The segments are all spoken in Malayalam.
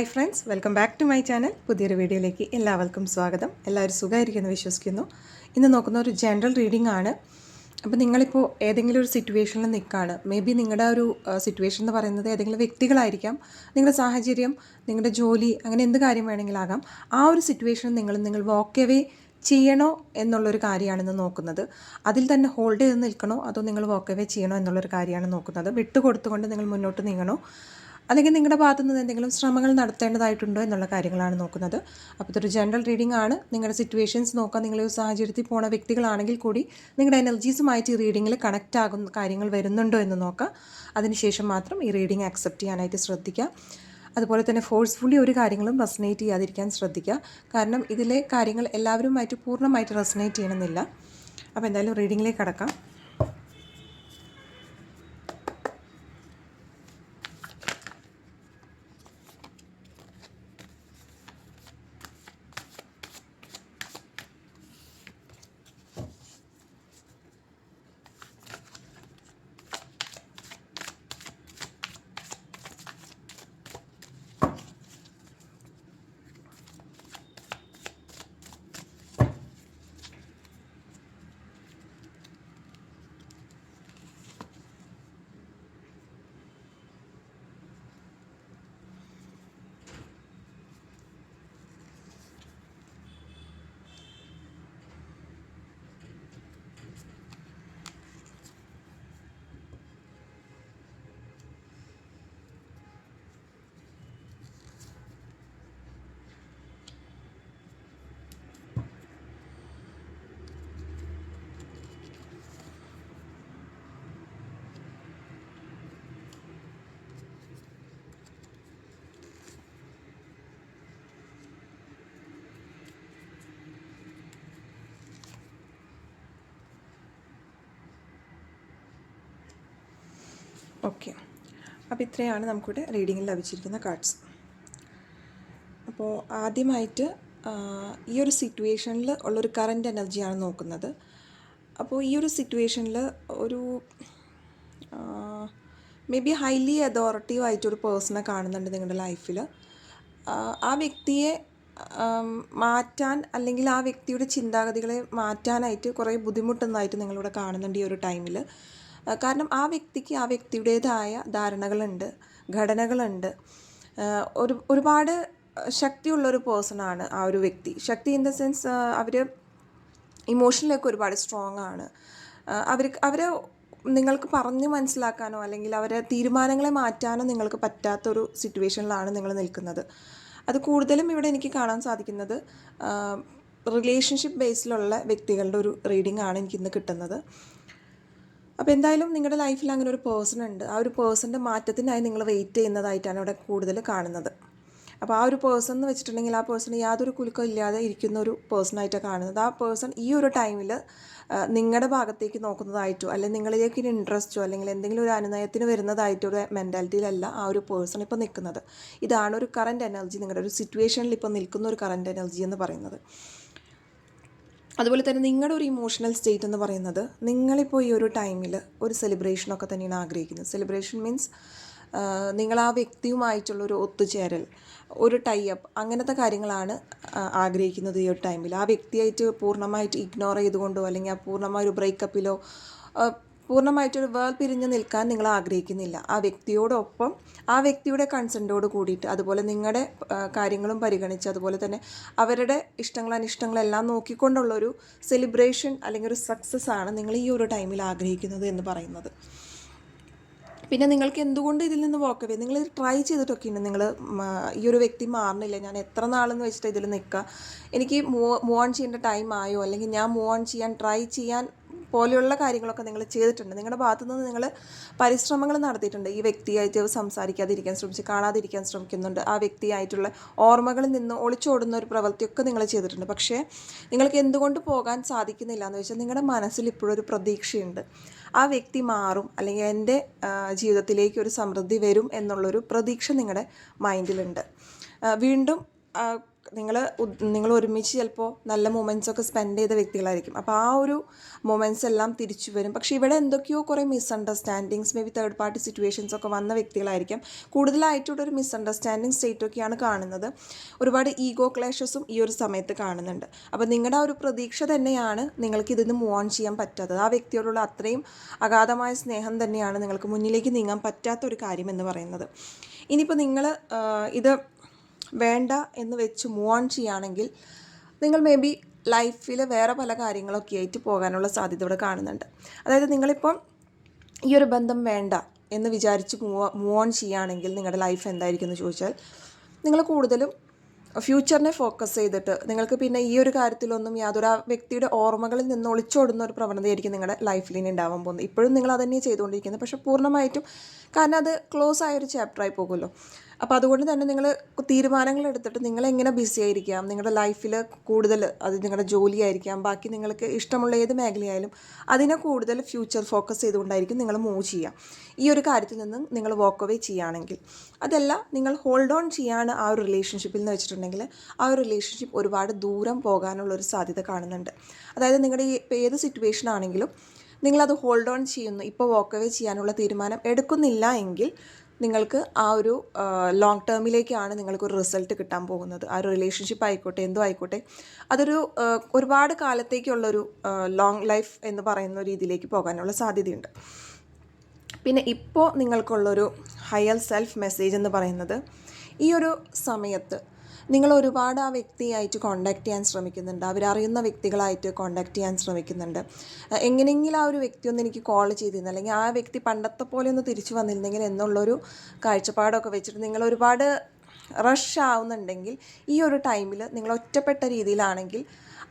Hi friends welcome back to my channel പുതിയൊരു വീഡിയോയിലേക്ക് എല്ലാവർക്കും സ്വാഗതം. എല്ലാവരും സുഖമായിരിക്കുമെന്ന് വിശ്വസിക്കുന്നു. ഇന്ന് നോക്കുന്ന ഒരു ജനറൽ റീഡിംഗ് ആണ്. അപ്പോൾ നിങ്ങളിപ്പോൾ ഏതെങ്കിലും ഒരു സിറ്റുവേഷനിൽ നിൽക്കുകയാണ് മേ ബി നിങ്ങളുടെ ഒരു സിറ്റുവേഷൻ എന്ന് പറയുന്നത് ഏതെങ്കിലും വ്യക്തികളായിരിക്കാം. നിങ്ങളുടെ സാഹചര്യം നിങ്ങളുടെ ജോലി അങ്ങനെ എന്ത് കാര്യം വേണമെങ്കിലാകാം. ആ ഒരു സിറ്റുവേഷൻ നിങ്ങൾ നിങ്ങൾ വാക്ക് എവേ ചെയ്യണോ എന്നുള്ളൊരു കാര്യമാണെന്ന് നോക്കുന്നത്. അതിൽ തന്നെ ഹോൾഡ് ചെയ്ത് നിൽക്കണോ? അതോ നിങ്ങൾ വാക്ക് എവേ ചെയ്യണോ എന്നുള്ളൊരു കാര്യമാണ് നോക്കുന്നത്. വിട്ടുകൊടുത്തുകൊണ്ട് നിങ്ങൾ മുന്നോട്ട് നീങ്ങണോ? അല്ലെങ്കിൽ നിങ്ങളുടെ ഭാഗത്തു നിന്ന് എന്തെങ്കിലും ശ്രമങ്ങൾ നടത്തേണ്ടതായിട്ടുണ്ടോ എന്നുള്ള കാര്യങ്ങളാണ് നോക്കുന്നത്. അപ്പോൾ ഇതൊരു ജനറൽ റീഡിംഗ് ആണ്. നിങ്ങളുടെ സിറ്റുവേഷൻസ് നോക്കാൻ നിങ്ങൾ സാഹചര്യത്തിൽ പോണ വ്യക്തികളാണെങ്കിൽ കൂടി നിങ്ങളുടെ എനർജീസുമായിട്ട് ഈ റീഡിങ്ങിൽ കണക്റ്റ് ആകുന്ന കാര്യങ്ങൾ വരുന്നുണ്ടോ എന്ന് നോക്കാം. അതിനുശേഷം മാത്രം ഈ റീഡിംഗ് അക്സെപ്റ്റ് ചെയ്യാനായിട്ട് ശ്രദ്ധിക്കുക അതുപോലെ തന്നെ ഫോഴ്സ്ഫുള്ളി ഒരു കാര്യങ്ങളും റെസനേറ്റ് ചെയ്യാതിരിക്കാൻ ശ്രദ്ധിക്കുക കാരണം ഇതിലെ കാര്യങ്ങൾ എല്ലാവരുമായിട്ട് പൂർണമായിട്ട് റെസനേറ്റ് ചെയ്യണമെന്നില്ല. അപ്പോൾ എന്തായാലും റീഡിങ്ങിലേക്ക് കടക്കാം. ഓക്കെ. അപ്പോൾ ഇത്രയാണ് നമുക്കിവിടെ റീഡിങ്ങിൽ ലഭിച്ചിരിക്കുന്ന കാർഡ്സ്. അപ്പോൾ ആദ്യമായിട്ട് ഈ ഒരു സിറ്റുവേഷനിൽ ഉള്ളൊരു കറന്റ് എനർജിയാണ് നോക്കുന്നത്. അപ്പോൾ ഈ ഒരു സിറ്റുവേഷനിൽ ഒരു മേ ബി ഹൈലി അതോറിറ്റീവ് ആയിട്ടൊരു പേഴ്സണെ കാണുന്നുണ്ട് നിങ്ങളുടെ ലൈഫിൽ. ആ വ്യക്തിയെ മാറ്റാൻ അല്ലെങ്കിൽ ആ വ്യക്തിയുടെ ചിന്താഗതികളെ മാറ്റാനായിട്ട് കുറേ ബുദ്ധിമുട്ടുന്നതായിട്ട് നിങ്ങളിവിടെ കാണുന്നുണ്ട് ഈ ഒരു ടൈമിൽ. കാരണം ആ വ്യക്തിക്ക് ആ വ്യക്തിയുടേതായ ധാരണകളുണ്ട് ഘടനകളുണ്ട്. ഒരു ഒരുപാട് ശക്തിയുള്ള ഒരു പേഴ്സണാണ് ആ ഒരു വ്യക്തി. ശക്തി ഇൻ ദ സെൻസ് അവർ ഇമോഷനിലൊക്കെ ഒരുപാട് സ്ട്രോങ് ആണ് അവർ അവരെ നിങ്ങൾക്ക് പറഞ്ഞ് മനസ്സിലാക്കാനോ അല്ലെങ്കിൽ അവരെ തീരുമാനങ്ങളെ മാറ്റാനോ നിങ്ങൾക്ക് പറ്റാത്തൊരു സിറ്റുവേഷനിലാണ് നിങ്ങൾ നിൽക്കുന്നത്. അത് കൂടുതലും ഇവിടെ എനിക്ക് കാണാൻ സാധിക്കുന്നത് റിലേഷൻഷിപ്പ് ബേസിലുള്ള വ്യക്തികളുടെ ഒരു റീഡിംഗ് ആണ് എനിക്കിന്ന് കിട്ടുന്നത്. അപ്പോൾ എന്തായാലും നിങ്ങളുടെ ലൈഫിൽ അങ്ങനെ ഒരു പേഴ്സൺ ഉണ്ട്. ആ ഒരു പേഴ്സന്റെ മാറ്റത്തിനായി നിങ്ങൾ വെയിറ്റ് ചെയ്യുന്നതായിട്ടാണ് ഇവിടെ കൂടുതൽ കാണുന്നത്. അപ്പോൾ ആ ഒരു പേഴ്സൺ എന്ന് വെച്ചിട്ടുണ്ടെങ്കിൽ ആ പേഴ്സൺ യാതൊരു കുലുക്കം ഇല്ലാതെ ഇരിക്കുന്ന ഒരു പേഴ്സണായിട്ടാണ് കാണുന്നത്. ആ പേഴ്സൺ ഈ ഒരു ടൈമിൽ നിങ്ങളുടെ ഭാഗത്തേക്ക് നോക്കുന്നതായിട്ടോ അല്ലെങ്കിൽ നിങ്ങളിലേക്ക് ഒരു ഇൻട്രസ്റ്റോ അല്ലെങ്കിൽ എന്തെങ്കിലും ഒരു അനുനയത്തിന് വരുന്നതായിട്ടോ ഒരു മെന്റാലിറ്റിയിലല്ല ആ ഒരു പേഴ്സൺ ഇപ്പോൾ നിൽക്കുന്നത് ഇതാണ് ഒരു കറന്റ് എനർജി നിങ്ങളുടെ ഒരു സിറ്റുവേഷനിൽ ഇപ്പോൾ നിൽക്കുന്ന ഒരു കറന്റ് എനർജി എന്ന് പറയുന്നത്. അതുപോലെ തന്നെ നിങ്ങളുടെ ഒരു ഇമോഷണൽ സ്റ്റേറ്റ് എന്ന് പറയുന്നത് നിങ്ങളിപ്പോൾ ഈ ഒരു ടൈമിൽ ഒരു സെലിബ്രേഷനൊക്കെ തന്നെയാണ് ആഗ്രഹിക്കുന്നത്. സെലിബ്രേഷൻ മീൻസ് നിങ്ങൾ ആ വ്യക്തിയുമായിട്ടുള്ള ഒരു ഒത്തുചേരൽ ഒരു ടൈ അപ്പ് അങ്ങനത്തെ കാര്യങ്ങളാണ് ആഗ്രഹിക്കുന്നത് ഈ ഒരു ടൈമിൽ ആ വ്യക്തിയായിട്ട് പൂർണമായിട്ട് ഇഗ്നോർ ചെയ്തുകൊണ്ടോ അല്ലെങ്കിൽ ആ പൂർണമായ ഒരു ബ്രേക്കപ്പിലോ പൂർണമായിട്ടൊരു വേൾ പിരിഞ്ഞ് നിൽക്കാൻ നിങ്ങൾ ആഗ്രഹിക്കുന്നില്ല. ആ വ്യക്തിയോടൊപ്പം ആ വ്യക്തിയുടെ കൺസെന്റോട് കൂടിയിട്ട് അതുപോലെ നിങ്ങളുടെ കാര്യങ്ങളും പരിഗണിച്ച് അതുപോലെ തന്നെ അവരുടെ ഇഷ്ടങ്ങൾ അനിഷ്ടങ്ങളെല്ലാം നോക്കിക്കൊണ്ടുള്ളൊരു സെലിബ്രേഷൻ അല്ലെങ്കിൽ ഒരു സക്സസ് ആണ് നിങ്ങൾ ഈ ഒരു ടൈമിൽ ആഗ്രഹിക്കുന്നത് എന്ന് പറയുന്നത്. പിന്നെ നിങ്ങൾക്ക് എന്തുകൊണ്ട് ഇതിൽ നിന്ന് വോക്ക് അവേ നിങ്ങൾ ട്രൈ ചെയ്തിട്ടൊക്കെ ഉണ്ട് നിങ്ങൾ ഈ ഒരു വ്യക്തി മാറുന്നില്ല ഞാൻ എത്ര നാളെന്ന് വെച്ചിട്ട് ഇതിൽ നിൽക്കുക എനിക്ക് മൂവ് മൂവ് ഓൺ ചെയ്യേണ്ട ടൈം ആയോ? അല്ലെങ്കിൽ ഞാൻ മൂവ് ഓൺ ചെയ്യാൻ ട്രൈ ചെയ്യാൻ പോലെയുള്ള കാര്യങ്ങളൊക്കെ നിങ്ങൾ ചെയ്തിട്ടുണ്ട്. നിങ്ങളുടെ ഭാഗത്തു നിന്ന് നിങ്ങൾ പരിശ്രമങ്ങൾ നടത്തിയിട്ടുണ്ട്. ഈ വ്യക്തിയായിട്ട് സംസാരിക്കാതിരിക്കാൻ ശ്രമിച്ച് കാണാതിരിക്കാൻ ശ്രമിക്കുന്നുണ്ട്. ആ വ്യക്തിയായിട്ടുള്ള ഓർമ്മകളിൽ നിന്ന് ഒളിച്ചോടുന്ന ഒരു പ്രവൃത്തിയൊക്കെ നിങ്ങൾ ചെയ്തിട്ടുണ്ട്. പക്ഷേ നിങ്ങൾക്ക് എന്തുകൊണ്ട് പോകാൻ സാധിക്കുന്നില്ല എന്ന് വെച്ചാൽ നിങ്ങളുടെ മനസ്സിൽ ഇപ്പോഴും ഒരു പ്രതീക്ഷയുണ്ട്. ആ വ്യക്തി മാറും അല്ലെങ്കിൽ എന്റെ ജീവിതത്തിലേക്ക് ഒരു സമൃദ്ധി വരും എന്നുള്ളൊരു പ്രതീക്ഷ നിങ്ങളുടെ മൈൻഡിലുണ്ട്. വീണ്ടും നിങ്ങൾ നിങ്ങൾ ഒരുമിച്ച് ചിലപ്പോൾ നല്ല മൊമെന്റ്സൊക്കെ സ്പെൻഡ് ചെയ്ത വ്യക്തികളായിരിക്കും. അപ്പോൾ ആ ഒരു മൊമെന്റ്സ് എല്ലാം തിരിച്ചു വരും. പക്ഷേ ഇവിടെ എന്തൊക്കെയോ കുറേ misunderstandings may be third party situations ഒക്കെ വന്ന വ്യക്തികളായിരിക്കും. കൂടുതലായിട്ടുള്ള ഒരു മിസ്അണ്ടർസ്റ്റാൻഡിങ് സ്റ്റേറ്റ് ഒക്കെയാണ് കാണുന്നത്. ഒരുപാട് ഈഗോ ക്ലാഷസും ഈ ഒരു സമയത്ത് കാണുന്നുണ്ട്. അപ്പോൾ നിങ്ങളുടെ ആ ഒരു പ്രതീക്ഷ തന്നെയാണ് നിങ്ങൾക്ക് ഇതിൽ നിന്ന് മൂവ് ഓൺ ചെയ്യാൻ പറ്റാത്തത്. ആ വ്യക്തിയോടുള്ള അത്രയും അഗാധമായ സ്നേഹം തന്നെയാണ് നിങ്ങൾക്ക് മുന്നിലേക്ക് നീങ്ങാൻ പറ്റാത്ത ഒരു കാര്യം എന്ന് പറയുന്നത്. ഇനിയിപ്പോൾ നിങ്ങൾ ഇത് വേണ്ട എന്ന് വെച്ച് മൂവ് ഓൺ ചെയ്യുകയാണെങ്കിൽ നിങ്ങൾ മേ ബി ലൈഫിൽ വേറെ പല കാര്യങ്ങളൊക്കെ ആയിട്ട് പോകാനുള്ള സാധ്യത ഇവിടെ കാണുന്നുണ്ട്. അതായത് നിങ്ങളിപ്പം ഈ ഒരു ബന്ധം വേണ്ട എന്ന് വിചാരിച്ച് മൂവ് മൂവ് ഓൺ ചെയ്യുകയാണെങ്കിൽ നിങ്ങളുടെ ലൈഫ് എന്തായിരിക്കും എന്ന് ചോദിച്ചാൽ നിങ്ങൾ കൂടുതലും ഫ്യൂച്ചറിനെ ഫോക്കസ് ചെയ്തിട്ട് നിങ്ങൾക്ക് പിന്നെ ഈ ഒരു കാര്യത്തിലൊന്നും യാതൊരു ആ വ്യക്തിയുടെ ഓർമ്മകളിൽ നിന്ന് ഒളിച്ചോടുന്ന ഒരു പ്രവണതയായിരിക്കും നിങ്ങളുടെ ലൈഫിൽ ഇനി ഉണ്ടാവാൻ പോകുന്നത്. ഇപ്പോഴും നിങ്ങൾ അതന്നെ ചെയ്തുകൊണ്ടിരിക്കുന്നത്. പക്ഷേ പൂർണമായിട്ടും കാരണം അത് ക്ലോസ് ആയൊരു ചാപ്റ്ററായി പോകുമല്ലോ. അപ്പോൾ അതുകൊണ്ട് തന്നെ നിങ്ങൾ തീരുമാനങ്ങൾ എടുത്തിട്ട് നിങ്ങൾ എങ്ങനെ ബിസി ആയിരിക്കാം? നിങ്ങളുടെ ലൈഫിൽ കൂടുതൽ അത് നിങ്ങളുടെ ജോലിയായിരിക്കാം ബാക്കി നിങ്ങൾക്ക് ഇഷ്ടമുള്ള ഏത് മേഖലയായാലും അതിനെ കൂടുതൽ ഫ്യൂച്ചർ ഫോക്കസ് ചെയ്തുകൊണ്ടായിരിക്കും നിങ്ങൾ മൂവ് ചെയ്യുക ഈ ഒരു കാര്യത്തിൽ നിന്ന് നിങ്ങൾ വാക്ക് അവേ ചെയ്യുകയാണെങ്കിൽ അതല്ല നിങ്ങൾ ഹോൾഡ് ഓൺ ചെയ്യാണ് ആ ഒരു റിലേഷൻഷിപ്പിൽ എന്ന് വെച്ചിട്ടുണ്ടെങ്കിൽ ആ ഒരു റിലേഷൻഷിപ്പ് ഒരുപാട് ദൂരം പോകാനുള്ള ഒരു സാധ്യത കാണുന്നുണ്ട്. അതായത് നിങ്ങളുടെ ഈ ഏത് സിറ്റുവേഷൻ ആണെങ്കിലും നിങ്ങളത് ഹോൾഡ് ഓൺ ചെയ്യുന്നു. ഇപ്പോൾ വാക്ക് അവേ ചെയ്യാനുള്ള തീരുമാനം എടുക്കുന്നില്ല എങ്കിൽ നിങ്ങൾക്ക് ആ ഒരു ലോങ് ടേമിലേക്കാണ് നിങ്ങൾക്കൊരു റിസൾട്ട് കിട്ടാൻ പോകുന്നത്. ആ ഒരു റിലേഷൻഷിപ്പ് ആയിക്കോട്ടെ എന്തോ ആയിക്കോട്ടെ. അതൊരു ഒരുപാട് കാലത്തേക്കുള്ളൊരു ലോങ് ലൈഫ് എന്ന് പറയുന്ന രീതിയിലേക്ക് പോകാനുള്ള സാധ്യതയുണ്ട്. പിന്നെ ഇപ്പോൾ നിങ്ങൾക്കുള്ളൊരു ഹയർ സെൽഫ് മെസ്സേജ് എന്ന് പറയുന്നത് ഈ ഒരു സമയത്ത് നിങ്ങൾ ഒരുപാട് ആ വ്യക്തിയായിട്ട് കോണ്ടാക്ട് ചെയ്യാൻ ശ്രമിക്കുന്നുണ്ട്. അവരറിയുന്ന വ്യക്തികളായിട്ട് കോണ്ടാക്ട് ചെയ്യാൻ ശ്രമിക്കുന്നുണ്ട്. എങ്ങനെയെങ്കിലും ആ ഒരു വ്യക്തി ഒന്ന് എനിക്ക് കോൾ ചെയ്തിരുന്നു. അല്ലെങ്കിൽ ആ വ്യക്തി പണ്ടത്തെ പോലെ ഒന്ന് തിരിച്ചു വന്നിരുന്നെങ്കിൽ എന്നുള്ളൊരു കാഴ്ചപ്പാടൊക്കെ വെച്ചിട്ട് നിങ്ങൾ ഒരുപാട് റഷ് ആവുന്നുണ്ടെങ്കിൽ ഈ ഒരു ടൈമിൽ നിങ്ങൾ ഒറ്റപ്പെട്ട രീതിയിലാണെങ്കിൽ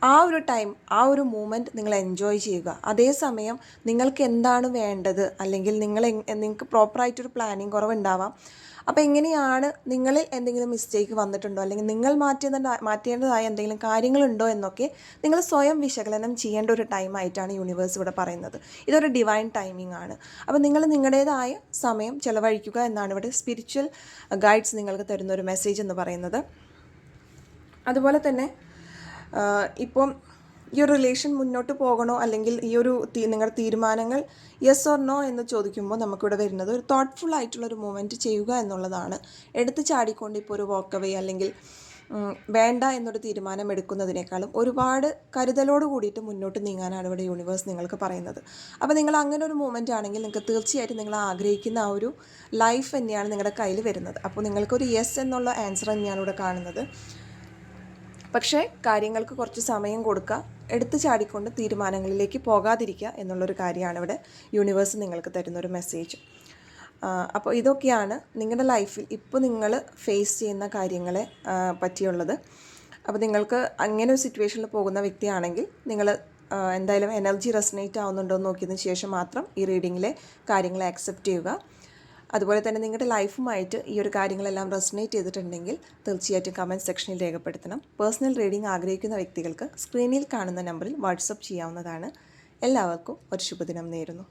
ആ ഒരു ടൈം ആ ഒരു മൂമെന്റ് നിങ്ങൾ എൻജോയ് ചെയ്യുക. അതേസമയം നിങ്ങൾക്ക് എന്താണ് വേണ്ടത്? അല്ലെങ്കിൽ നിങ്ങൾ നിങ്ങൾക്ക് പ്രോപ്പറായിട്ടൊരു പ്ലാനിങ് കുറവുണ്ടാവാം. അപ്പോൾ എങ്ങനെയാണ് നിങ്ങളിൽ എന്തെങ്കിലും മിസ്റ്റേക്ക് വന്നിട്ടുണ്ടോ? അല്ലെങ്കിൽ നിങ്ങൾ മാറ്റുന്ന മാറ്റേണ്ടതായ എന്തെങ്കിലും കാര്യങ്ങളുണ്ടോ എന്നൊക്കെ നിങ്ങൾ സ്വയം വിശകലനം ചെയ്യേണ്ട ഒരു ടൈമായിട്ടാണ് യൂണിവേഴ്സ് ഇവിടെ പറയുന്നത്. ഇതൊരു ഡിവൈൻ ടൈമിംഗ് ആണ്. അപ്പോൾ നിങ്ങൾ നിങ്ങളുടേതായ സമയം ചിലവഴിക്കുക എന്നാണ് ഇവിടെ സ്പിരിച്വൽ ഗൈഡ്സ് നിങ്ങൾക്ക് തരുന്ന ഒരു മെസ്സേജ് എന്ന് പറയുന്നത്. അതുപോലെ തന്നെ ഇപ്പം ഈ ഒരു റിലേഷൻ മുന്നോട്ട് പോകണോ? അല്ലെങ്കിൽ ഈ ഒരു നിങ്ങളുടെ തീരുമാനങ്ങൾ യെസ് ഓർ നോ എന്ന് ചോദിക്കുമ്പോൾ നമുക്കിവിടെ വരുന്നത് ഒരു തോട്ട്ഫുൾ ആയിട്ടുള്ള ഒരു മൂവ്മെന്റ് ചെയ്യുക എന്നുള്ളതാണ്. എടുത്ത് ചാടിക്കൊണ്ട് ഇപ്പോൾ ഒരു വോക്കവേ അല്ലെങ്കിൽ വേണ്ട എന്നൊരു തീരുമാനം എടുക്കുന്നതിനേക്കാളും ഒരുപാട് കരുതലോട് കൂടിയിട്ട് മുന്നോട്ട് നീങ്ങാനാണ് ഇവിടെ യൂണിവേഴ്സ് നിങ്ങൾക്ക് പറയുന്നത്. അപ്പോൾ നിങ്ങൾ അങ്ങനെ ഒരു മൂമെന്റ് ആണെങ്കിൽ നിങ്ങൾക്ക് തീർച്ചയായിട്ടും നിങ്ങൾ ആഗ്രഹിക്കുന്ന ആ ഒരു ലൈഫ് തന്നെയാണ് നിങ്ങളുടെ കയ്യിൽ വരുന്നത്. അപ്പോൾ നിങ്ങൾക്കൊരു യെസ് എന്നുള്ള ആൻസർ തന്നെയാണ് ഇവിടെ കാണുന്നത്. പക്ഷേ കാര്യങ്ങൾക്ക് കുറച്ച് സമയം കൊടുക്കുക എടുത്തു ചാടിക്കൊണ്ട് തീരുമാനങ്ങളിലേക്ക് പോകാതിരിക്കുക എന്നുള്ളൊരു കാര്യമാണ് ഇവിടെ യൂണിവേഴ്സ് നിങ്ങൾക്ക് തരുന്നൊരു മെസ്സേജ്. അപ്പോൾ ഇതൊക്കെയാണ് നിങ്ങളുടെ ലൈഫിൽ ഇപ്പോൾ നിങ്ങൾ ഫേസ് ചെയ്യുന്ന കാര്യങ്ങളെ പറ്റിയുള്ളത്. അപ്പോൾ നിങ്ങൾക്ക് അങ്ങനെ ഒരു സിറ്റുവേഷനിൽ പോകുന്ന വ്യക്തിയാണെങ്കിൽ നിങ്ങൾ എന്തായാലും എനർജി റെസനേറ്റ് ആവുന്നുണ്ടോ എന്ന് നോക്കിയതിന് ശേഷം മാത്രം ഈ റീഡിങ്ങിലെ കാര്യങ്ങളെ അക്സെപ്റ്റ് ചെയ്യുക. അതുപോലെ തന്നെ നിങ്ങളുടെ ലൈഫുമായിട്ട് ഈ ഒരു കാര്യങ്ങളെല്ലാം റെസനേറ്റ് ചെയ്തിട്ടുണ്ടെങ്കിൽ തീർച്ചയായിട്ടും കമന്റ് സെക്ഷനിൽ രേഖപ്പെടുത്തണം. പേഴ്സണൽ റീഡിംഗ് ആഗ്രഹിക്കുന്ന വ്യക്തികൾക്ക് സ്ക്രീനിൽ കാണുന്ന നമ്പറിൽ വാട്സപ്പ് ചെയ്യാവുന്നതാണ്. എല്ലാവർക്കും ഒരു ശുഭദിനം നേരുന്നു.